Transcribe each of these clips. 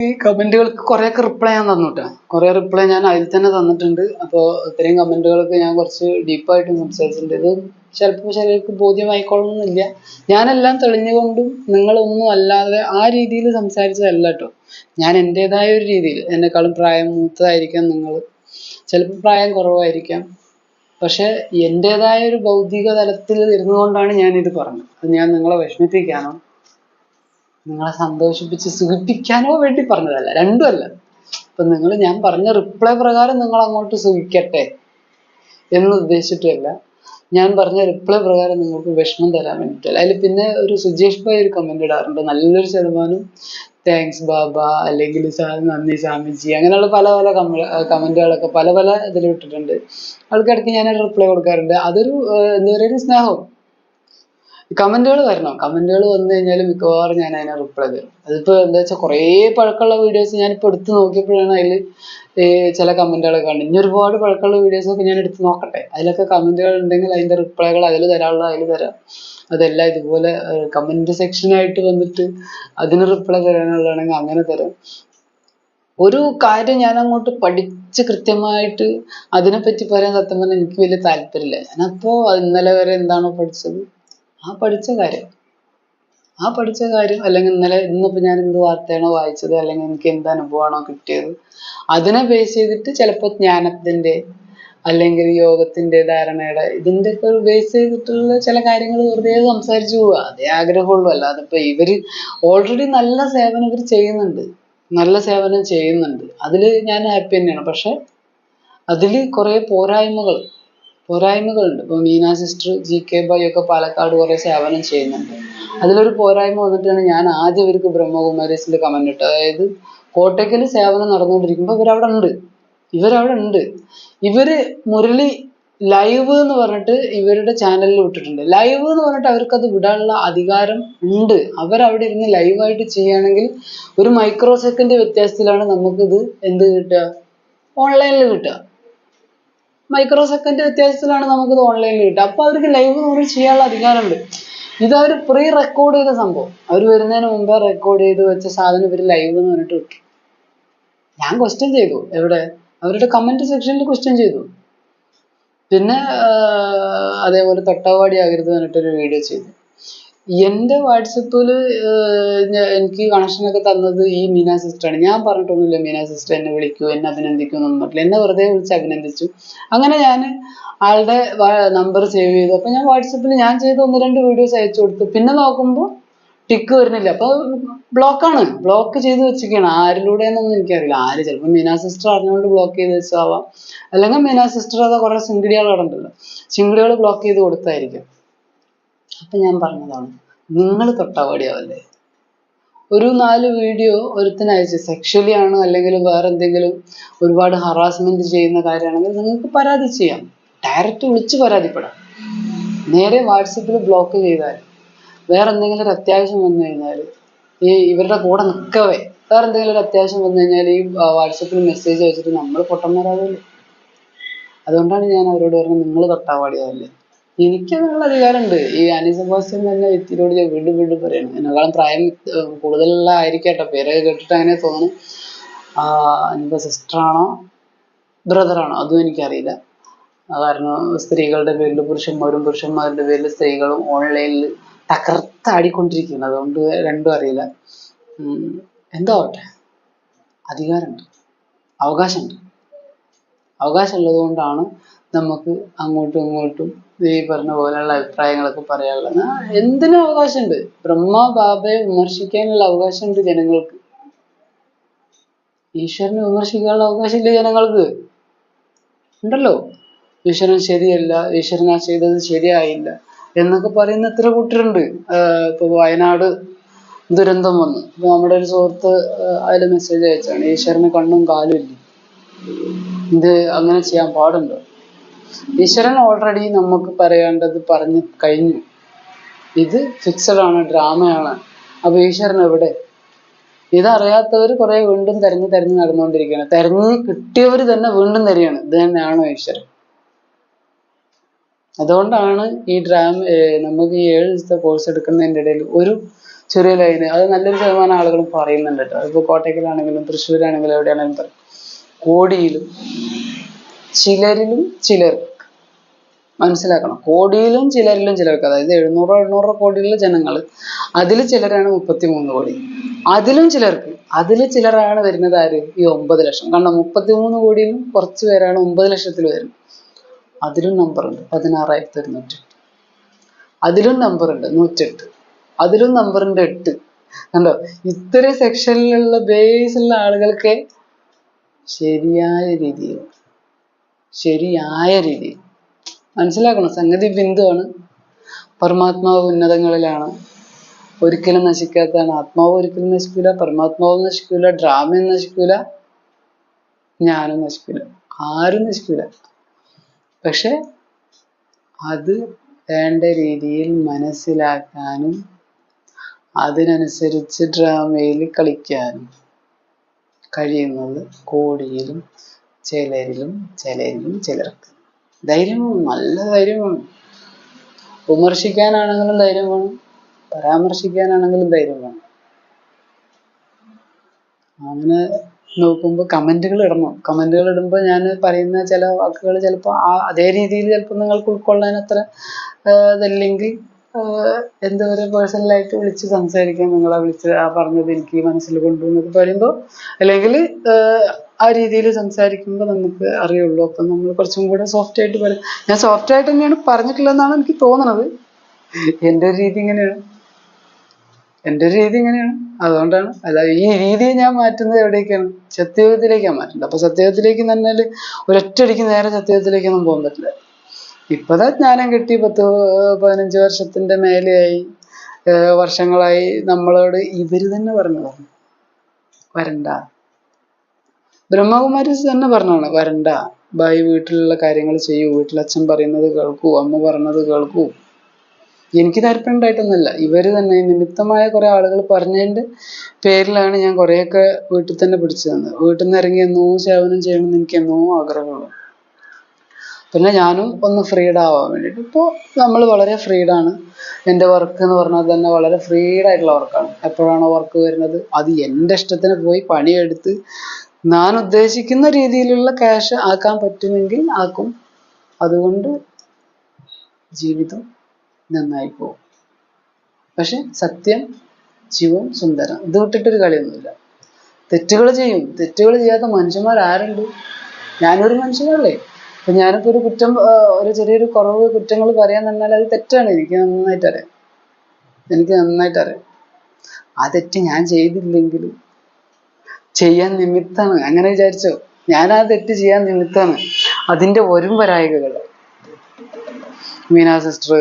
ഈ കമന്റുകൾക്ക് ഒക്കെ റിപ്ലൈ ഞാൻ തന്നു കേട്ടോ കുറെ റിപ്ലൈ ഞാൻ അതിൽ തന്നെ തന്നിട്ടുണ്ട്. അപ്പോൾ ഇത്രയും കമന്റുകളൊക്കെ ഞാൻ കുറച്ച് ഡീപ്പായിട്ട് സംസാരിച്ചിട്ടുണ്ട്. ഇത് ചിലപ്പോൾ ചിലർക്ക് ബോധ്യമായിക്കൊള്ളണമെന്നില്ല ഞാനെല്ലാം തെളിഞ്ഞുകൊണ്ടും നിങ്ങളൊന്നും അല്ലാതെ ആ രീതിയിൽ സംസാരിച്ചതല്ല കേട്ടോ ഞാൻ എന്റെതായ ഒരു രീതിയിൽ. എന്നെക്കാളും പ്രായം മൂത്തതായിരിക്കാം നിങ്ങൾ ചിലപ്പോൾ പ്രായം കുറവായിരിക്കാം. പക്ഷെ എന്റെതായ ഒരു ഭൗതിക തലത്തിൽ ഇരുന്നുകൊണ്ടാണ് ഞാൻ ഇത് പറഞ്ഞത്. അത് ഞാൻ നിങ്ങളെ വിഷമിപ്പിക്കാനോ നിങ്ങളെ സന്തോഷിപ്പിച്ച് സുഖിപ്പിക്കാനോ വേണ്ടി പറഞ്ഞതല്ല രണ്ടുമല്ല. അപ്പൊ നിങ്ങൾ ഞാൻ പറഞ്ഞ റിപ്ലൈ പ്രകാരം നിങ്ങൾ അങ്ങോട്ട് സുഖിക്കട്ടെ എന്ന് ഉദ്ദേശിച്ചിട്ടല്ല. ഞാൻ പറഞ്ഞ റിപ്ലൈ പ്രകാരം നിങ്ങൾക്ക് വിഷമം തരാൻ വേണ്ടിയിട്ടല്ല അതിൽ പിന്നെ ഒരു സുജേഷ് ഭായി ഒരു കമന്റ് ഇടാറുണ്ട്. നല്ലൊരു ശതമാനം താങ്ക്സ് ബാബ അല്ലെങ്കിൽ നന്ദി സ്വാമിജി അങ്ങനെയുള്ള പല പല കമന്റുകളൊക്കെ പല പല ഇതിൽ ഇട്ടിട്ടുണ്ട്. ആൾക്കാർക്ക് ഞാൻ റിപ്ലൈ കൊടുക്കാറുണ്ട്. അതൊരു എന്താ പറയുക ഒരു സ്നേഹം കമന്റുകൾ വരണം. കമന്റുകൾ വന്നു കഴിഞ്ഞാൽ മിക്കവാറും ഞാൻ അതിനെ റിപ്ലൈ തരും അതിപ്പോ എന്താ വെച്ചാൽ കുറേ പഴക്കമുള്ള വീഡിയോസ് ഞാനിപ്പോൾ എടുത്ത് നോക്കിയപ്പോഴാണ് അതിൽ ചില കമന്റുകളൊക്കെ കണ്ടത്. ഇനി ഒരുപാട് പഴക്കമുള്ള വീഡിയോസ് ഒക്കെ ഞാൻ എടുത്ത് നോക്കട്ടെ. അതിലൊക്കെ കമന്റുകൾ ഉണ്ടെങ്കിൽ അതിന്റെ റിപ്ലൈകൾ അതിൽ തരാനുള്ള അതിൽ തരാം. അതെല്ലാം ഇതുപോലെ കമന്റ് സെക്ഷനായിട്ട് വന്നിട്ട് അതിന് റിപ്ലൈ തരാനുള്ളതാണെങ്കിൽ അങ്ങനെ തരാം. ഒരു കാര്യം ഞാൻ അങ്ങോട്ട് പഠിച്ച് കൃത്യമായിട്ട് അതിനെപ്പറ്റി പറയാൻ സത്യം പറഞ്ഞാൽ എനിക്ക് വലിയ താല്പര്യമില്ല. ഞാനപ്പോ ഇന്നലെ വരെ എന്താണോ പഠിച്ചത് ആ പഠിച്ച കാര്യം. ആ പഠിച്ച കാര്യം അല്ലെങ്കിൽ ഇന്നലെ ഇന്നിപ്പോൾ ഞാൻ എന്ത് വാർത്തയാണോ വായിച്ചത് അല്ലെങ്കിൽ എനിക്ക് എന്ത് അനുഭവമാണോ കിട്ടിയത് അതിനെ ബേസ് ചെയ്തിട്ട് ചിലപ്പോൾ ജ്ഞാനത്തിന്റെ അല്ലെങ്കിൽ യോഗത്തിന്റെ ധാരണയുടെ ഇതിന്റെ ഒക്കെ ബേസ് ചെയ്തിട്ടുള്ള ചില കാര്യങ്ങൾ വെറുതെ സംസാരിച്ചു പോവുക. അതേ ആഗ്രഹമുള്ളൂ. അല്ലാതെ ഇപ്പൊ ഇവർ ഓൾറെഡി നല്ല സേവനം ഇവർ ചെയ്യുന്നുണ്ട്. നല്ല സേവനം ചെയ്യുന്നുണ്ട്. അതിൽ ഞാൻ ഹാപ്പി തന്നെയാണ്. പക്ഷെ അതിൽ കുറെ പോരായ്മകൾ പോരായ്മകളുണ്ട്. ഇപ്പൊ Meena sister G K Bai ഒക്കെ പാലക്കാട് കുറെ സേവനം ചെയ്യുന്നുണ്ട്. അതിലൊരു പോരായ്മ വന്നിട്ടാണ് ഞാൻ ആദ്യം ഇവർക്ക് ബ്രഹ്മകുമാരീസിൽ കമന്റ് ഇട്ടത്. അതായത് കോട്ടയ്ക്കൽ സേവനം നടന്നുകൊണ്ടിരിക്കുമ്പോൾ ഇവരവിടെ ഉണ്ട്. ഇവരവിടെ ഉണ്ട്. ഇവർ മുരളി ലൈവ് എന്ന് പറഞ്ഞിട്ട് ഇവരുടെ ചാനലിൽ വിട്ടിട്ടുണ്ട്. ലൈവ് എന്ന് പറഞ്ഞിട്ട് അവർക്ക് അത് വിടാനുള്ള അധികാരം ഉണ്ട്. അവരവിടെ ഇരുന്ന് ലൈവായിട്ട് ചെയ്യുകയാണെങ്കിൽ ഒരു മൈക്രോ സെക്കൻഡ് വ്യത്യാസത്തിലാണ് നമുക്കിത് എന്ത് കിട്ടുക? ഓൺലൈനിൽ കിട്ടുക. മൈക്രോ സെക്കൻഡ് വ്യത്യാസത്തിലാണ് നമുക്കിത് ഓൺലൈനിൽ കിട്ടുക. അപ്പൊ അവർക്ക് ലൈവ് നമ്മൾ ചെയ്യാനുള്ള അധികാരമുണ്ട്. ഇത് അവർ പ്രീ റെക്കോർഡ് ചെയ്ത സംഭവം. അവർ വരുന്നതിന് മുമ്പേ റെക്കോർഡ് ചെയ്ത് വെച്ച സാധനം ഇവർ ലൈവ് എന്ന് പറഞ്ഞിട്ട് വിട്ടു ഞാൻ ക്വസ്റ്റ്യൻ ചെയ്തു. എവിടെ? അവരുടെ കമന്റ് സെക്ഷനിൽ ക്വസ്റ്റ്യൻ ചെയ്തു. പിന്നെ അതേപോലെ തൊട്ടാവാടി ആകരുത് പറഞ്ഞിട്ടൊരു വീഡിയോ ചെയ്തു. എന്റെ വാട്സപ്പിൽ എനിക്ക് കണക്ഷൻ ഒക്കെ തന്നത് ഈ മീന സിസ്റ്റർ ആണ് ഞാൻ പറഞ്ഞിട്ടൊന്നുമില്ല മീന സിസ്റ്റർ എന്നെ വിളിക്കൂ എന്നെ അഭിനന്ദിക്കൂ എന്നൊന്നും പറഞ്ഞില്ല എന്നെ വെറുതെ വിളിച്ച് അഭിനന്ദിച്ചു. അങ്ങനെ ഞാൻ ആളുടെ നമ്പർ സേവ് ചെയ്തു. അപ്പൊ ഞാൻ വാട്സപ്പിൽ ഞാൻ ചെയ്ത ഒന്ന് രണ്ട് വീഡിയോസ് അയച്ചു കൊടുത്തു. പിന്നെ നോക്കുമ്പോൾ ടിക്ക് വരുന്നില്ല. അപ്പൊ ബ്ലോക്കാണ് ബ്ലോക്ക് ചെയ്ത് വെച്ചിരിക്കുകയാണ് ആരിലൂടെയെന്നൊന്നും എനിക്കറിയില്ല. ആര് ചിലപ്പോൾ മീന സിസ്റ്റർ അറിഞ്ഞുകൊണ്ട് ബ്ലോക്ക് ചെയ്ത് വെച്ചാവാം അല്ലെങ്കിൽ മീന സിസ്റ്റർ അതാ കുറെ സിംഗിടികൾ അവിടെ ഉണ്ടല്ലോ സിംഗിടികൾ ബ്ലോക്ക് ചെയ്ത് കൊടുത്തായിരിക്കും. അപ്പൊ ഞാൻ പറഞ്ഞതാണ്. നിങ്ങൾ തൊട്ടാവാടിയാവല്ലേ? ഒരു നാല് വീഡിയോ ഒരുത്തിന് അയച്ച് സെക്ഷലി ആണോ അല്ലെങ്കിൽ വേറെ എന്തെങ്കിലും ഒരുപാട് ഹറാസ്മെന്റ് ചെയ്യുന്ന കാര്യമാണെങ്കിൽ നിങ്ങൾക്ക് പരാതി ചെയ്യാം. ഡയറക്റ്റ് വിളിച്ച് പരാതിപ്പെടാം. നേരെ വാട്സപ്പിൽ ബ്ലോക്ക് ചെയ്താൽ വേറെ എന്തെങ്കിലും ഒരു അത്യാവശ്യം വന്നു കഴിഞ്ഞാൽ ഈ ഇവരുടെ കൂടെ നിൽക്കവേ. വേറെ എന്തെങ്കിലും ഒരു അത്യാവശ്യം വന്നു കഴിഞ്ഞാൽ ഈ വാട്സപ്പിൽ മെസ്സേജ് അയച്ചിട്ട് നമ്മൾ പൊട്ടന്മാരാവില്ലേ അതുകൊണ്ടാണ് ഞാൻ അവരോട് പറഞ്ഞത് നിങ്ങൾ തൊട്ടാവാടിയാവല്ലേ? എനിക്ക് അതിനുള്ള അധികാരമുണ്ട്. ഈ അനി സെബാസ്റ്റ്യൻ തന്നെ വ്യക്തിയോട് ഞാൻ വീണ്ടും വീണ്ടും പറയണം എന്നെക്കാളും പ്രായം കൂടുതലുള്ള ആയിരിക്കട്ടെ പേരെ കേട്ടിട്ട് അങ്ങനെ തോന്നുന്നു. ആണോ? ബ്രദർ ആണോ? അതും എനിക്കറിയില്ല. കാരണം സ്ത്രീകളുടെ പേരിൽ പുരുഷന്മാരും പുരുഷന്മാരുടെ പേരിൽ സ്ത്രീകളും ഓൺലൈനിൽ തകർത്താടിക്കൊണ്ടിരിക്കുകയാണ് അതുകൊണ്ട് രണ്ടും അറിയില്ല. എന്താവട്ടെ? അധികാരമുണ്ട്. അവകാശമുണ്ട്. അവകാശം ഉള്ളത് കൊണ്ടാണ് നമുക്ക് അങ്ങോട്ടും ഇങ്ങോട്ടും ഈ പറഞ്ഞ പോലെയുള്ള അഭിപ്രായങ്ങളൊക്കെ പറയാനുള്ളത്. എന്തിനും അവകാശമുണ്ട്? ബ്രഹ്മ ബാബയെ വിമർശിക്കാനുള്ള അവകാശമുണ്ട് ജനങ്ങൾക്ക്. ഈശ്വരനെ വിമർശിക്കാനുള്ള അവകാശമില്ല ജനങ്ങൾക്ക്. ഉണ്ടല്ലോ? ഈശ്വരൻ ശരിയല്ല ഈശ്വരൻ ആ ചെയ്തത് ശരിയായില്ല എന്നൊക്കെ പറയുന്ന എത്ര കൂട്ടരുണ്ട്. ഇപ്പൊ വയനാട് ദുരന്തം വന്നു. ഇപ്പൊ നമ്മുടെ ഒരു സുഹൃത്ത് അതിൽ മെസ്സേജ് അയച്ചാണ് ഈശ്വരന് കണ്ണും കാലും ഇല്ല. ഇത് അങ്ങനെ ചെയ്യാൻ പാടുണ്ടോ? ഈശ്വരൻ ഓൾറെഡി നമുക്ക് പറയേണ്ടത് പറഞ്ഞു കഴിഞ്ഞു. ഇത് ഫിക്സഡ് ആണ് ഡ്രാമയാണ് അപ്പൊ ഈശ്വരൻ എവിടെ? ഇതറിയാത്തവർ കുറെ വീണ്ടും തെരഞ്ഞു തെരഞ്ഞു നടന്നുകൊണ്ടിരിക്കുകയാണ്. തെരഞ്ഞു കിട്ടിയവർ തന്നെ വീണ്ടും തരികയാണ്. ഇത് തന്നെയാണോ ഈശ്വരൻ? അതുകൊണ്ടാണ് ഈ ഡ്രാമ നമുക്ക് ഈ ഏഴ് ദിവസത്തെ കോഴ്സ് എടുക്കുന്നതിന്റെ ഇടയിൽ ഒരു ചെറിയ ലൈന് അത് നല്ലൊരു ശതമാനം ആളുകളും പറയുന്നുണ്ട് കേട്ടോ. അതിപ്പോൾ കോട്ടയ്ക്കലാണെങ്കിലും തൃശ്ശൂരാണെങ്കിലും എവിടെയാണെങ്കിലും പറയും കോടിയിലും ചിലരിലും ചിലർക്ക് മനസ്സിലാക്കണം. കോടിയിലും ചിലരിലും ചിലർക്ക് അതായത് എഴുന്നൂറോ എണ്ണൂറോ കോടിയിലുള്ള ജനങ്ങൾ അതിൽ ചിലരാണ് മുപ്പത്തിമൂന്ന് കോടി. അതിലും ചിലർക്ക് അതിൽ ചിലരാണ് വരുന്നത് ആര്? ഈ ഒമ്പത് ലക്ഷം. കാരണം മുപ്പത്തിമൂന്ന് കോടിയിലും കുറച്ച് പേരാണ് ഒമ്പത് ലക്ഷത്തിൽ വരുന്നത്. അതിലും നമ്പർ ഉണ്ട്. പതിനാറായിരത്തി ഒരുന്നൂറ്റി അതിലും നമ്പർ ഉണ്ട്. നൂറ്റെട്ട് അതിലും നമ്പർ ഉണ്ട് എട്ട്. കണ്ടോ? ഇത്രയും സെക്ഷനിലുള്ള ബേസിലുള്ള ആളുകൾക്ക് ശരിയായ രീതിയിൽ ശരിയായ രീതിയിൽ. മനസ്സിലാക്കണം സംഗതി ബിന്ദുവാണ്. പരമാത്മാവ് ഉന്നതങ്ങളിലാണ്. ഒരിക്കലും നശിക്കാത്തതാണ്. ആത്മാവ് ഒരിക്കലും നശിക്കൂല പരമാത്മാവ് നശിക്കൂല ഡ്രാമയും നശിക്കൂല ഞാനും നശിക്കൂല ആരും നശിക്കൂല. പക്ഷെ അത് വേണ്ട രീതിയിൽ മനസ്സിലാക്കാനും അതിനനുസരിച്ച് ഡ്രാമയിൽ കളിക്കാനും കഴിയുന്നത് കോടിയിലും ചിലരിലും ചിലരിലും ചിലർക്ക്. ധൈര്യം നല്ല ധൈര്യം വേണം വിമർശിക്കാനാണെങ്കിലും ധൈര്യം വേണം പരാമർശിക്കാനാണെങ്കിലും ധൈര്യം വേണം അങ്ങനെ നോക്കുമ്പോൾ കമന്റുകൾ ഇടണം. കമന്റുകൾ ഇടുമ്പോൾ ഞാൻ പറയുന്ന ചില വാക്കുകൾ ചിലപ്പോൾ ആ അതേ രീതിയിൽ ചിലപ്പോൾ നിങ്ങൾക്ക് ഉൾക്കൊള്ളാൻ അത്ര ഇതല്ലെങ്കിൽ ആഹ് എന്താ പറയുക പേഴ്സണലായിട്ട് വിളിച്ച് സംസാരിക്കാൻ നിങ്ങളെ വിളിച്ച് ആ പറഞ്ഞത് എനിക്ക് മനസ്സിൽ കൊണ്ടുവന്നൊക്കെ പറയുമ്പോൾ അല്ലെങ്കിൽ ആ രീതിയിൽ സംസാരിക്കുമ്പോൾ നമുക്ക് അറിയുള്ളൂ. അപ്പം നമ്മൾ കുറച്ചും കൂടെ സോഫ്റ്റ് ആയിട്ട് പറയും ഞാൻ സോഫ്റ്റ് ആയിട്ട് തന്നെയാണ് പറഞ്ഞിട്ടില്ലെന്നാണ് എനിക്ക് തോന്നണത്. എന്റെ ഒരു രീതി ഇങ്ങനെയാണ്. എന്റെ ഒരു രീതി ഇങ്ങനെയാണ്. അതുകൊണ്ടാണ്. അല്ല ഈ രീതിയെ ഞാൻ മാറ്റുന്നത് എവിടേക്കാണ്? സത്യയുഗത്തിലേക്കാണ് മാറ്റുന്നത് അപ്പൊ സത്യയുഗത്തിലേക്ക് പറഞ്ഞാൽ ഒരൊറ്റയടിക്ക് നേരെ സത്യയുഗത്തിലേക്കൊന്നും പോകാൻ പറ്റില്ല. ഇപ്പതാ ജ്ഞാനം കിട്ടി പത്ത് പതിനഞ്ച് വർഷത്തിന്റെ മേലെയായി. വർഷങ്ങളായി നമ്മളോട് ഇവർ തന്നെ പറഞ്ഞതാണ് വരണ്ട. ബ്രഹ്മകുമാരി തന്നെ പറഞ്ഞാണ് വരണ്ട. ഭായി വീട്ടിലുള്ള കാര്യങ്ങൾ ചെയ്യൂ. വീട്ടിൽ അച്ഛൻ പറയുന്നത് കേൾക്കൂ. അമ്മ പറഞ്ഞത് കേൾക്കൂ. എനിക്ക് താല്പര്യം ഉണ്ടായിട്ടൊന്നുമല്ല. ഇവർ തന്നെ നിമിത്തമായ കുറെ ആളുകൾ പറഞ്ഞതിന്റെ പേരിലാണ് ഞാൻ കുറെയൊക്കെ വീട്ടിൽ തന്നെ പിടിച്ചു തന്നത് വീട്ടിൽ നിന്ന് ഇറങ്ങി എന്നോ സേവനം ചെയ്യണമെന്ന് എനിക്ക് എന്നോ ആഗ്രഹമുള്ളൂ പിന്നെ ഞാനും ഒന്ന് ഫ്രീഡ് ആവാൻ വേണ്ടിയിട്ട്. ഇപ്പോൾ നമ്മൾ വളരെ ഫ്രീഡ് ആണ്. എന്റെ വർക്ക് എന്ന് പറഞ്ഞാൽ തന്നെ വളരെ ഫ്രീഡ് ആയിട്ടുള്ള വർക്കാണ് എപ്പോഴാണോ വർക്ക് വരുന്നത് അത് എന്റെ ഇഷ്ടത്തിന് പോയി പണിയെടുത്ത് ഞാൻ ഉദ്ദേശിക്കുന്ന രീതിയിലുള്ള ക്യാഷ് ആക്കാൻ പറ്റുമെങ്കിൽ ആക്കും. അതുകൊണ്ട് ജീവിതം നന്നായി പോകും. പക്ഷെ സത്യം ശിവം സുന്ദരം ഇത് വിട്ടിട്ടൊരു കളിയൊന്നുമില്ല. തെറ്റുകൾ ചെയ്യും. തെറ്റുകൾ ചെയ്യാത്ത മനുഷ്യന്മാർ ആരുണ്ട് ഞാനൊരു മനുഷ്യനല്ലേ? അപ്പൊ ഞാനിപ്പോ ഒരു കുറ്റം ഒരു ചെറിയൊരു കുറവ് കുറ്റങ്ങൾ പറയാൻ നിന്നാൽ അത് തെറ്റാണ്. എനിക്ക് നന്നായിട്ട് അറിയാം. എനിക്ക് നന്നായിട്ട് അറിയാം. ആ തെറ്റ് ഞാൻ ചെയ്തില്ലെങ്കിൽ ചെയ്യാൻ നിമിത്തമാണ്. അങ്ങനെ വിചാരിച്ചോ? ഞാൻ ആ തെറ്റ് ചെയ്യാൻ നിമിത്തമാണ്. അതിന്റെ മീനാ മീന സിസ്റ്റർ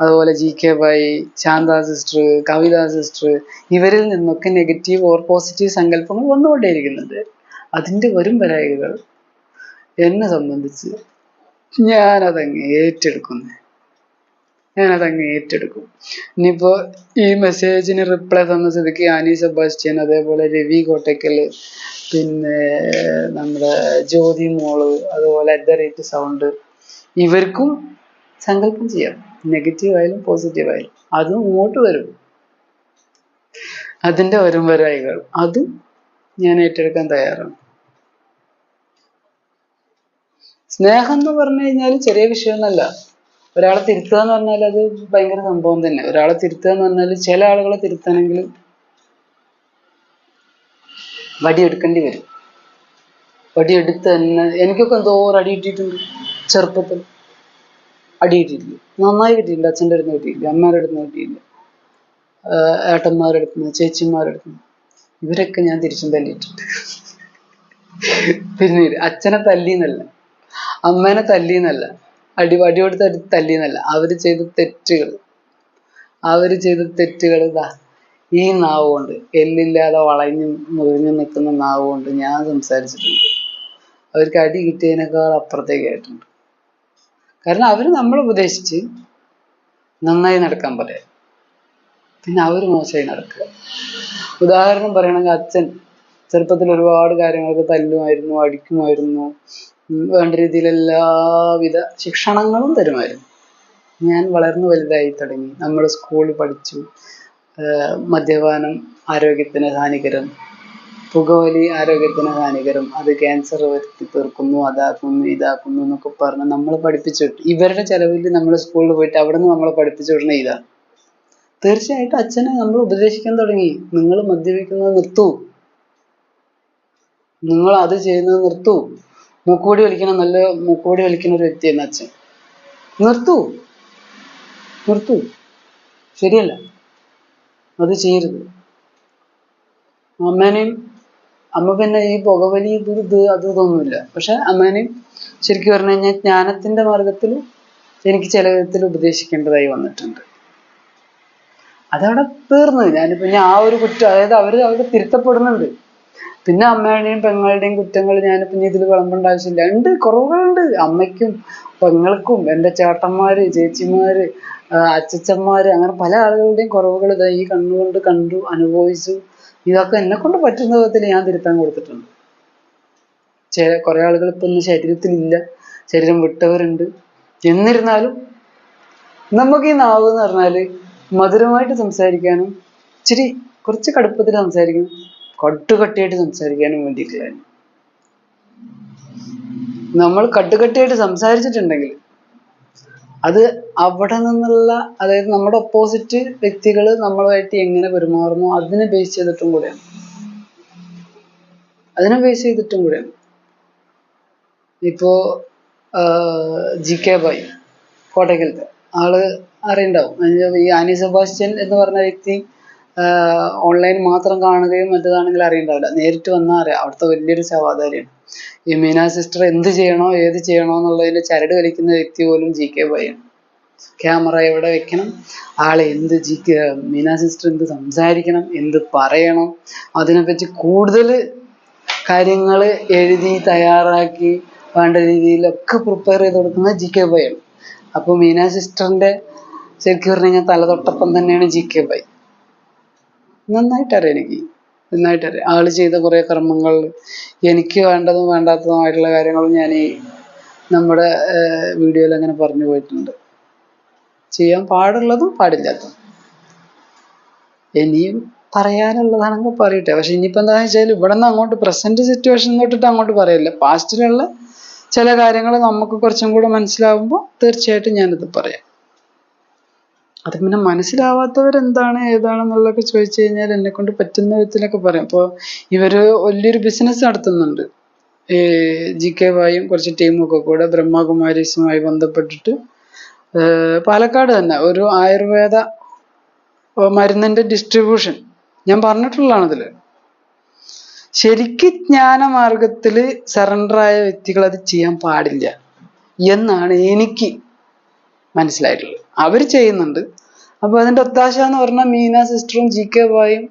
അതുപോലെ G K Bai Shantha sister Kavitha sister ഇവരിൽ നിന്നൊക്കെ നെഗറ്റീവ് ഓർ പോസിറ്റീവ് സങ്കല്പങ്ങൾ വന്നുകൊണ്ടേയിരിക്കുന്നുണ്ട്. അതിന്റെ വരും വരായികകൾ. എന്നെ സംബന്ധിച്ച് ഞാനതങ്ങ് ഏറ്റെടുക്കുന്നു. ഞാനതങ്ങ് ഏറ്റെടുക്കും. ഇനിയിപ്പോ ഈ മെസ്സേജിന് റിപ്ലൈ തന്ന സ്ഥിതിക്ക് ആനി സെബാസ്റ്റ്യൻ അതേപോലെ രവി കോട്ടയ്ക്കൽ പിന്നെ നമ്മുടെ ജ്യോതി മോൾ അതുപോലെ അറ്റ് ദ റേറ്റ് സൗണ്ട് ഇവർക്കും സങ്കല്പം ചെയ്യാം. നെഗറ്റീവ് ആയാലും പോസിറ്റീവ് ആയാലും. അതും ഇങ്ങോട്ട് വരും. അതിന്റെ വരും വരായികൾ. അതും ഞാൻ ഏറ്റെടുക്കാൻ തയ്യാറാണ്. സ്നേഹം എന്ന് പറഞ്ഞു കഴിഞ്ഞാൽ ചെറിയ വിഷയമൊന്നുമല്ല. ഒരാളെ തിരുത്തുക എന്ന് പറഞ്ഞാൽ അത് ഭയങ്കര സംഭവം തന്നെ. ഒരാളെ തിരുത്തുക എന്ന് പറഞ്ഞാൽ ചില ആളുകളെ തിരുത്തണമെങ്കിൽ വടിയെടുക്കേണ്ടി വരും. വടിയെടുത്ത് തന്നെ എനിക്കൊക്കെ എന്തോ അടി കിട്ടിയിട്ടുണ്ട് ചെറുപ്പത്തിൽ. അടി നന്നായി കിട്ടിയില്ല അച്ഛന്റെ അടുത്ത് കിട്ടിയില്ല അമ്മയുടെ അടുത്ത് കിട്ടിയില്ല ഏട്ടന്മാരുടെ അടുത്ത് ചേച്ചിമാരുടെ അടുത്ത് ഇവരൊക്കെ ഞാൻ തിരിച്ചും തല്ലിയിട്ടുണ്ട്. പിന്നീട് അച്ഛനെ തല്ലിന്നല്ല അമ്മേനെ തല്ലിന്നല്ല അടിവടി കൊടുത്ത് അടി തല്ലിന്നല്ല അവർ ചെയ്ത തെറ്റുകൾ. അവർ ചെയ്ത തെറ്റുകൾ ഇതാ ഈ നാവ് കൊണ്ട്. എല്ലില്ലാതെ വളഞ്ഞു മുറിഞ്ഞു നിൽക്കുന്ന നാവ് കൊണ്ട് ഞാൻ സംസാരിച്ചിട്ടുണ്ട്. അവർക്ക് അടി കിട്ടിയതിനേക്കാൾ അപ്പുറത്തേക്ക് ആയിട്ടുണ്ട്. കാരണം അവർ നമ്മൾ ഉപദേശിച്ച് നന്നായി നടക്കാൻ പറയാം. പിന്നെ അവർ മോശമായി നടക്കുക. ഉദാഹരണം പറയണമെങ്കിൽ അച്ഛൻ ചെറുപ്പത്തിൽ ഒരുപാട് കാര്യങ്ങൾക്ക് തല്ലുമായിരുന്നു അടിക്കുമായിരുന്നു. വേണ്ട രീതിയിൽ എല്ലാവിധ ശിക്ഷണങ്ങളും തരുമായിരുന്നു. ഞാൻ വളർന്നു വലുതായി തുടങ്ങി. നമ്മൾ സ്കൂളിൽ പഠിച്ചു. മദ്യപാനം ആരോഗ്യത്തിന് ഹാനികരം. പുകവലി ആരോഗ്യത്തിന് ഹാനികരം. അത് ക്യാൻസർ വരുത്തി തീർക്കുന്നു അതാക്കുന്നു ഇതാക്കുന്നു എന്നൊക്കെ പറഞ്ഞ് നമ്മൾ പഠിപ്പിച്ചു ഇവരുടെ ചെലവിൽ നമ്മൾ സ്കൂളിൽ പോയിട്ട് അവിടെ നിന്ന് നമ്മളെ പഠിപ്പിച്ചു വിടുന്ന ഇതാ. തീർച്ചയായിട്ടും അച്ഛനെ നമ്മൾ ഉപദേശിക്കാൻ തുടങ്ങി. നിങ്ങൾ മദ്യപിക്കുന്നത് നിർത്തൂ. നിങ്ങൾ അത് ചെയ്യുന്നത് നിർത്തൂ. മൂക്കുപൊടി വലിക്കണ നല്ല മൂക്കുപൊടി വലിക്കുന്ന ഒരു വ്യക്തിയാണ് അച്ഛൻ. നിർത്തൂ. നിർത്തൂ. ശരിയല്ല. അത് ചെയ്യരുത്. അമ്മേനെയും അമ്മ പിന്നെ ഈ പുകവലി ഇത് ഇത് അത് ഇതൊന്നുമില്ല. പക്ഷെ അമ്മേനെയും ശരിക്കും പറഞ്ഞു കഴിഞ്ഞാൽ ജ്ഞാനത്തിന്റെ മാർഗത്തിൽ എനിക്ക് ചില വിധത്തിൽ ഉപദേശിക്കേണ്ടതായി വന്നിട്ടുണ്ട്. അതവിടെ തീർന്നു. ഞാനിപ്പോ ഞാൻ ആ ഒരു കുറ്റം അതായത് അവർ അവിടെ തിരുത്തപ്പെടുന്നുണ്ട്. പിന്നെ അമ്മയുടെയും പെങ്ങളുടെയും കുറ്റങ്ങൾ ഞാൻ ഇനി ഇതിൽ വിളമ്പേണ്ട ആവശ്യമില്ല. ഉണ്ട് കുറവുകളുണ്ട്. അമ്മയ്ക്കും പെങ്ങൾക്കും എന്റെ ചേട്ടന്മാര് ചേച്ചിമാര് ആ, അങ്ങനെ പല ആളുകളുടെയും കുറവുകൾ ഇതാ ഈ കണ്ണുകൊണ്ട് കണ്ടു അനുഭവിച്ചു. ഇതൊക്കെ എന്നെ കൊണ്ട് പറ്റുന്ന വിധത്തിൽ ഞാൻ തിരുത്താൻ കൊടുത്തിട്ടുണ്ട്. ചില കുറെ ആളുകൾ ഇപ്പൊ ഇന്ന് ശരീരത്തിലില്ല. ശരീരം വിട്ടവരുണ്ട്. എന്നിരുന്നാലും നമുക്ക് ഈ നാവ് എന്ന് പറഞ്ഞാൽ മധുരമായിട്ട് സംസാരിക്കാനും ഇച്ചിരി കുറച്ച് കടുപ്പത്തിൽ സംസാരിക്കണം കട്ടുകട്ടിയായിട്ട് സംസാരിക്കാനും വേണ്ടിയിട്ടുള്ള നമ്മൾ കട്ടുകട്ടിയായിട്ട് സംസാരിച്ചിട്ടുണ്ടെങ്കിൽ അത് അവിടെ നിന്നുള്ള അതായത് നമ്മുടെ ഒപ്പോസിറ്റ് വ്യക്തികൾ നമ്മളുമായിട്ട് എങ്ങനെ പെരുമാറുന്നു അതിനെ ബേസ് ചെയ്തിട്ടും കൂടെയാണ്. അതിനെ ബേസ് ചെയ്തിട്ടും കൂടെയാണ്. ഇപ്പോ ജി കെ ബായ് കോട്ടയ്ക്കലത്തെ ആൾ അറിയണ്ടാവും ഈ ആനി സെബാസ്റ്റ്യൻ എന്ന് പറഞ്ഞ വ്യക്തി ഓൺലൈൻ മാത്രം കാണുകയും മറ്റേതാണെങ്കിൽ അറിയണ്ടാവില്ല. നേരിട്ട് വന്നാൽ അറിയാം. അവിടുത്തെ വലിയൊരു സവാദാരിയാണ് ഈ മീന സിസ്റ്റർ എന്ത് ചെയ്യണോ ഏത് ചെയ്യണോ എന്നുള്ളതിന്റെ ചരട് വലിക്കുന്ന വ്യക്തി പോലും ജി കെ ആണ്. ക്യാമറ എവിടെ വെക്കണം? ആളെ എന്ത് ജി കെ മീന സിസ്റ്റർ എന്ത് സംസാരിക്കണം? എന്ത് പറയണം? അതിനെപ്പറ്റി കൂടുതൽ കാര്യങ്ങൾ എഴുതി തയ്യാറാക്കി വേണ്ട രീതിയിലൊക്കെ പ്രിപ്പയർ ചെയ്ത് കൊടുക്കുന്ന ജി കെ ബൈ ആണ്. അപ്പോൾ മീന സിസ്റ്ററിന്റെ ശരിക്കും പറഞ്ഞു കഴിഞ്ഞാൽ തലതൊട്ടപ്പം തന്നെയാണ് ജി കെ ബൈ നന്നായിട്ട് അറിയാം എനിക്ക്. നന്നായിട്ട് അറിയാം ആൾ ചെയ്ത കുറേ കർമ്മങ്ങൾ എനിക്ക് വേണ്ടതും വേണ്ടാത്തതുമായിട്ടുള്ള കാര്യങ്ങളും ഞാൻ ഈ നമ്മുടെ വീഡിയോയിൽ അങ്ങനെ പറഞ്ഞു പോയിട്ടുണ്ട്. ചെയ്യാൻ പാടുള്ളതും പാടില്ലാത്തതും. ഇനിയും പറയാനുള്ളതാണെങ്കിൽ പറയട്ടെ. പക്ഷെ ഇനിയിപ്പോൾ എന്താണെന്ന് വെച്ചാൽ ഇവിടെ നിന്ന് അങ്ങോട്ട് പ്രസന്റ് സിറ്റുവേഷൻ തൊട്ടിട്ട് അങ്ങോട്ട് പറയില്ല? പാസ്റ്റിലുള്ള ചില കാര്യങ്ങൾ നമുക്ക് കുറച്ചും കൂടെ മനസ്സിലാവുമ്പോൾ തീർച്ചയായിട്ടും ഞാനിത് പറയാം. അത് പിന്നെ മനസ്സിലാവാത്തവരെന്താണ് ഏതാണെന്നുള്ളതൊക്കെ ചോദിച്ചു കഴിഞ്ഞാൽ എന്നെ കൊണ്ട് പറ്റുന്ന വിധത്തിലൊക്കെ പറയാം. ഇപ്പോൾ ഇവർ വലിയൊരു ബിസിനസ് നടത്തുന്നുണ്ട്. ജി കെ വായും കുറച്ച് ടീമൊക്കെ കൂടെ ബ്രഹ്മകുമാരീസുമായി ബന്ധപ്പെട്ടിട്ട്. പാലക്കാട് തന്നെ ഒരു ആയുർവേദ മരുന്നിന്റെ ഡിസ്ട്രിബ്യൂഷൻ ഞാൻ പറഞ്ഞിട്ടുള്ളതാണ് ഇതിൽ. ശരിക്ക് ജ്ഞാനമാർഗത്തിൽ സറണ്ടർ ആയ വ്യക്തികൾ അത് ചെയ്യാൻ പാടില്ല. എന്നാണ് എനിക്ക് മനസ്സിലായിട്ടുള്ളത് അവർ ചെയ്യുന്നുണ്ട്. അപ്പൊ അതിന്റെ ഒത്താശ എന്ന് പറഞ്ഞാൽ മീന സിസ്റ്ററും ജി കെ ബായും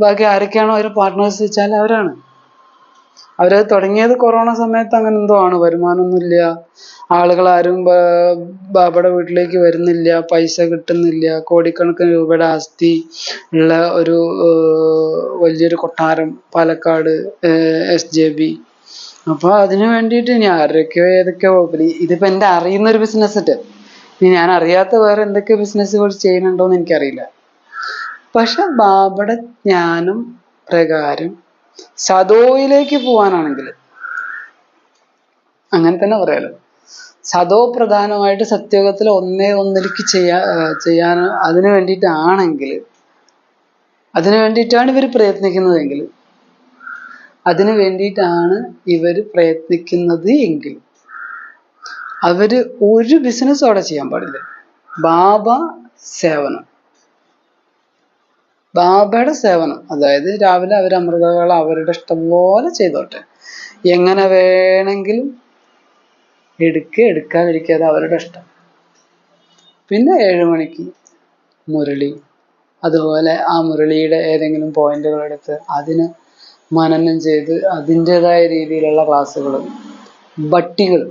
ബാക്കി ആരൊക്കെയാണോ അവരുടെ പാർട്ട്നേഴ്സ് വെച്ചാൽ അവരാണ്. അവരത് തുടങ്ങിയത് കൊറോണ സമയത്ത് അങ്ങനെ എന്തോ ആണ്. വരുമാനമൊന്നുമില്ല ആളുകൾ ആരും ബാബയുടെ വീട്ടിലേക്ക് വരുന്നില്ല. പൈസ കിട്ടുന്നില്ല. കോടിക്കണക്കിന് രൂപയുടെ ആസ്തി ഉള്ള ഒരു വലിയൊരു കൊട്ടാരം പാലക്കാട് എസ് ജെ ബി അപ്പൊ അതിനു വേണ്ടിയിട്ട് ഇനി ആരൊക്കെയോ ഏതൊക്കെയോ ഇതിപ്പോ എന്റെ അറിയുന്ന ഒരു ബിസിനസ് സെറ്റ് ഇനി ഞാൻ അറിയാത്ത വേറെ എന്തൊക്കെ ബിസിനസ്സുകൾ ചെയ്യുന്നുണ്ടോന്ന് എനിക്കറിയില്ല. പക്ഷെ ബാബയുടെ ജ്ഞാനം പ്രകാരം സദോയിലേക്ക് പോവാനാണെങ്കിൽ അങ്ങനെ തന്നെ പറയാലോ. സദോ പ്രധാനമായിട്ട് സത്യോഗത്തിൽ ഒന്നേ ഒന്നിലേക്ക് ചെയ്യാ ചെയ്യാൻ അതിനു വേണ്ടിയിട്ടാണെങ്കിൽ അതിനു വേണ്ടിയിട്ടാണ് ഇവർ പ്രയത്നിക്കുന്നതെങ്കിൽ അതിനു വേണ്ടിയിട്ടാണ് ഇവർ പ്രയത്നിക്കുന്നത് എങ്കിൽ അവർ ഒരു ബിസിനസ്സും അവിടെ ചെയ്യാൻ പാടില്ല. ബാബ സേവനം. ബാബയുടെ സേവനം. അതായത് രാവിലെ അവർ അമൃതകൾ അവരുടെ ഇഷ്ടം പോലെ ചെയ്തോട്ടെ. എങ്ങനെ വേണമെങ്കിലും എടുക്കുക എടുക്കാതിരിക്കാതെ അവരുടെ ഇഷ്ടം. പിന്നെ ഏഴു മണിക്ക് മുരളി. അതുപോലെ ആ മുരളിയുടെ ഏതെങ്കിലും പോയിന്റുകൾ എടുത്ത് അതിന് മനനം ചെയ്ത് അതിന്റെതായ രീതിയിലുള്ള ക്ലാസ്സുകൾ ബട്ടികൾ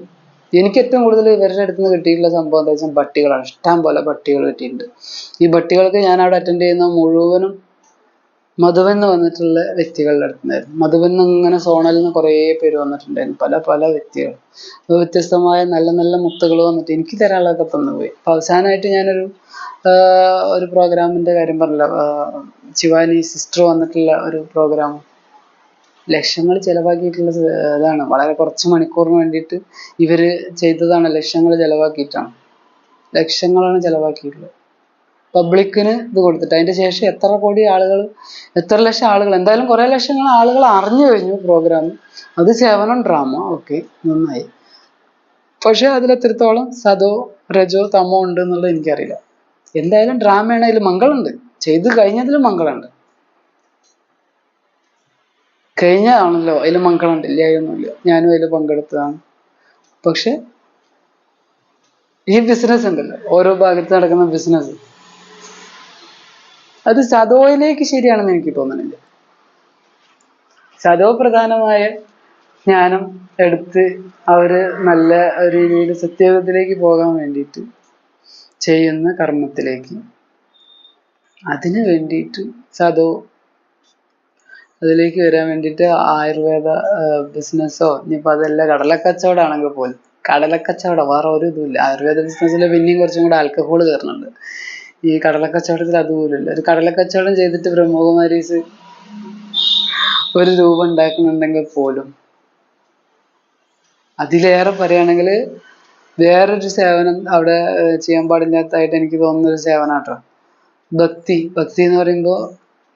എനിക്ക് ഏറ്റവും കൂടുതൽ ഇവരുടെ അടുത്ത് നിന്ന് കിട്ടിയിട്ടുള്ള സംഭവം എന്താ വെച്ചാൽ പട്ടികളാണ് ഇഷ്ടം പോലെ പട്ടികൾ കിട്ടിയിട്ടുണ്ട്. ഈ പട്ടികൾക്ക് ഞാൻ അവിടെ അറ്റൻഡ് ചെയ്യുന്ന മുഴുവനും മധുവൻ എന്ന് വന്നിട്ടുള്ള വ്യക്തികളുടെ അടുത്തുനിന്നായിരുന്നു മധുവൻ ഇങ്ങനെ സോണലിൽ നിന്ന് കുറേ പേര് വന്നിട്ടുണ്ടായിരുന്നു. പല പല വ്യക്തികൾ. വ്യത്യസ്തമായ നല്ല നല്ല മുത്തുകൾ വന്നിട്ട് എനിക്ക് തരാനുള്ളതൊക്കെ തന്നുപോയി. അപ്പൊ അവസാനമായിട്ട് ഞാനൊരു ഒരു പ്രോഗ്രാമിന്റെ കാര്യം പറഞ്ഞില്ല. ശിവാനി സിസ്റ്റർ വന്നിട്ടുള്ള ഒരു പ്രോഗ്രാം ലക്ഷങ്ങൾ ചെലവാക്കിയിട്ടുള്ള ഇതാണ്. വളരെ കുറച്ച് മണിക്കൂറിന് വേണ്ടിയിട്ട് ഇവർ ചെയ്തതാണ് ലക്ഷങ്ങൾ ചിലവാക്കിയിട്ടാണ്. ലക്ഷങ്ങളാണ് ചെലവാക്കിയിട്ടുള്ളത്. പബ്ലിക്കിന് ഇത് കൊടുത്തിട്ട് അതിന്റെ ശേഷം എത്ര കോടി ആളുകൾ എത്ര ലക്ഷം ആളുകൾ എന്തായാലും കുറെ ലക്ഷങ്ങൾ ആളുകൾ അറിഞ്ഞു കഴിഞ്ഞു പ്രോഗ്രാം അത് സേവനം ഡ്രാമ ഓക്കെ നന്നായി. പക്ഷെ അതിൽ എത്രത്തോളം സതോ രജോ തമോ ഉണ്ട് എന്നുള്ളത് എനിക്കറിയില്ല. എന്തായാലും ഡ്രാമയാണ് അതിൽ മംഗളുണ്ട്. ചെയ്ത് കഴിഞ്ഞതിൽ മംഗളുണ്ട്. കഴിഞ്ഞതാണല്ലോ. അതിൽ മംഗളുണ്ട് ഇല്ലായൊന്നുമില്ല ഞാനും അതിൽ പങ്കെടുത്തതാണ്. പക്ഷെ ഈ ബിസിനസ് ഉണ്ടല്ലോ. ഓരോ ഭാഗത്ത് നടക്കുന്ന ബിസിനസ് അത് സദോയിലേക്ക് ശരിയാണെന്ന് എനിക്ക് തോന്നുന്നില്ല. സദോ പ്രധാനമായ ജ്ഞാനം എടുത്ത് അവർ നല്ല രീതിയിൽ സത്യത്തിലേക്ക് പോകാൻ വേണ്ടിയിട്ട് ചെയ്യുന്ന കർമ്മത്തിലേക്ക്. അതിനു വേണ്ടിയിട്ട് സതോ അതിലേക്ക് വരാൻ വേണ്ടിയിട്ട് ആയുർവേദ ബിസിനസ്സോ ഇനിയിപ്പോൾ അതല്ല കടലക്കച്ചവടമാണെങ്കിൽ പോലും. കടലക്കച്ചവടം വേറെ ഒരു ഇതുമില്ല. ആയുർവേദ ബിസിനസ്സിൽ പിന്നെയും കുറച്ചും കൂടെ ആൽക്കഹോൾ കയറുന്നുണ്ട് ഈ കടലക്കച്ചവടത്തിൽ അതുപോലില്ല ഒരു കടലക്കച്ചവടം ചെയ്തിട്ട് ബ്രഹ്മകുമാരീസ് ഒരു രൂപ ഉണ്ടാക്കുന്നുണ്ടെങ്കിൽ പോലും. അതിലേറെ പറയുകയാണെങ്കിൽ വേറൊരു സേവനം അവിടെ ചെയ്യാൻ പാടില്ലാത്തതായിട്ട് എനിക്ക് തോന്നുന്ന ഒരു സേവനാട്ടോ. ഭക്തി. ഭക്തി എന്ന് പറയുമ്പോൾ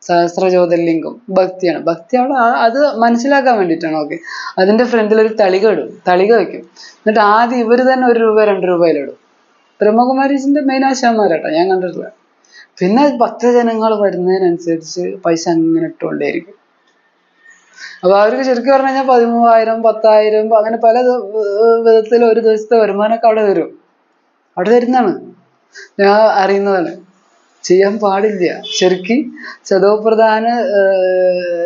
സഹസ്ര ജ്യോതിർലിംഗം ഭക്തിയാണ്. ഭക്തി അവിടെ അത് മനസ്സിലാക്കാൻ വേണ്ടിയിട്ടാണ് ഓക്കെ അതിന്റെ ഫ്രണ്ടിൽ ഒരു തളിക ഇടും. തളിക വെക്കും. എന്നിട്ട് ആദ്യം ഇവർ തന്നെ ഒരു രൂപ രണ്ട് രൂപയിലിടും ബ്രഹ്മകുമാരീസിന്റെ മെയിൻ ആശാന്മാരാട്ടോ ഞാൻ കണ്ടിട്ടുള്ളത്. പിന്നെ ഭക്തജനങ്ങൾ വരുന്നതിനനുസരിച്ച് പൈസ അങ്ങനെ ഇട്ടുകൊണ്ടേയിരിക്കും. അപ്പൊ അവർക്ക് ശരിക്കും പറഞ്ഞു കഴിഞ്ഞാൽ പതിമൂവായിരം പത്തായിരം അങ്ങനെ പല വിധത്തിൽ ഒരു ദിവസത്തെ വരുമാനമൊക്കെ അവിടെ വരും. അവിടെ തരുന്നതാണ്. ഞാൻ അറിയുന്നതാണ്. ചെയ്യാൻ പാടില്ല. ശരിക്കും സദോപ്രധാന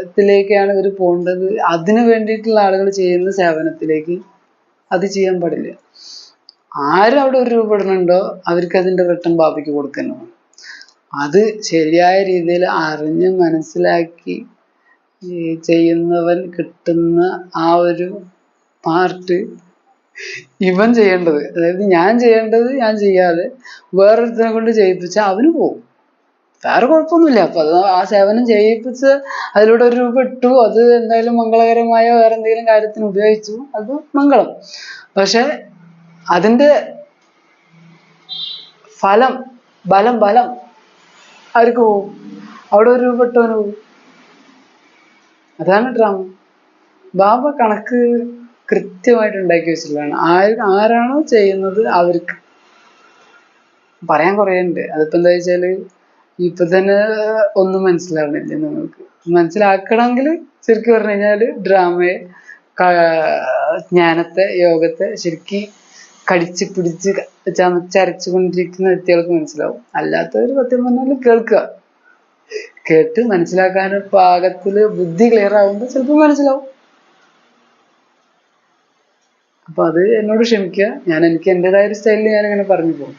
ത്തിലേക്കാണ് ഇവർ പോകേണ്ടത്. അതിന് വേണ്ടിയിട്ടുള്ള ആളുകൾ ചെയ്യുന്ന സേവനത്തിലേക്ക് അത് ചെയ്യാൻ പാടില്ല. ആരും അവിടെ ഒരു രൂപ അവർക്ക് അതിന്റെ റിട്ടേൺ ബാബയ്ക്ക് കൊടുക്കുന്നു അത് ശരിയായ രീതിയിൽ അറിഞ്ഞ് മനസ്സിലാക്കി ചെയ്യുന്നവൻ കിട്ടുന്ന ആ ഒരു പാർട്ട് ഇവൻ ചെയ്യേണ്ടത്. അതായത് ഞാൻ ചെയ്യേണ്ടത് ഞാൻ ചെയ്യാതെ വേറൊരുത്തനെ കൊണ്ട് ചെയ്യിപ്പിച്ചാൽ അവന് പോകും വേറെ കുഴപ്പമൊന്നുമില്ല. അപ്പൊ അത് ആ സേവനം ചെയ്യിപ്പിച്ച് അതിലൂടെ ഒരു രൂപ ഇട്ടു. അത് എന്തായാലും മംഗളകരമായ വേറെ എന്തെങ്കിലും കാര്യത്തിന് ഉപയോഗിച്ചു. അത് മംഗളം. പക്ഷെ അതിന്റെ ഫലം ബലം ബലം ആർക്ക് പോവും? അവിടെ ഒരു രൂപ പോവും. അതാണ് ഡ്രാമ. ബാബ കണക്ക് കൃത്യമായിട്ട് ഉണ്ടാക്കി വെച്ചിട്ടുള്ളതാണ്. ആര് ആരാണോ ചെയ്യുന്നത് അവർക്ക്. പറയാൻ കുറേ ഉണ്ട് അതിപ്പോ എന്താ വെച്ചാൽ ഇപ്പൊ തന്നെ ഒന്നും മനസ്സിലാവണില്ല നിങ്ങൾക്ക് മനസ്സിലാക്കണമെങ്കിൽ ശരിക്കും പറഞ്ഞു കഴിഞ്ഞാൽ ഡ്രാമയെ ജ്ഞാനത്തെ യോഗത്തെ ശരിക്കും കടിച്ച് പിടിച്ച് ചമച്ചരച്ചു കൊണ്ടിരിക്കുന്ന വ്യക്തികൾക്ക് മനസ്സിലാവും. അല്ലാത്തവർ സത്യം പറഞ്ഞാൽ കേൾക്കുക കേട്ട് മനസ്സിലാക്കാൻ പാകത്തിൽ ബുദ്ധി ക്ലിയർ ആവുമ്പോൾ ചിലപ്പോൾ മനസ്സിലാവും. അപ്പൊ അത് എന്നോട് ക്ഷമിക്കുക ഞാൻ എനിക്ക് എന്റെതായ ഒരു സ്റ്റൈലിൽ ഞാൻ ഇങ്ങനെ പറഞ്ഞു പോകും.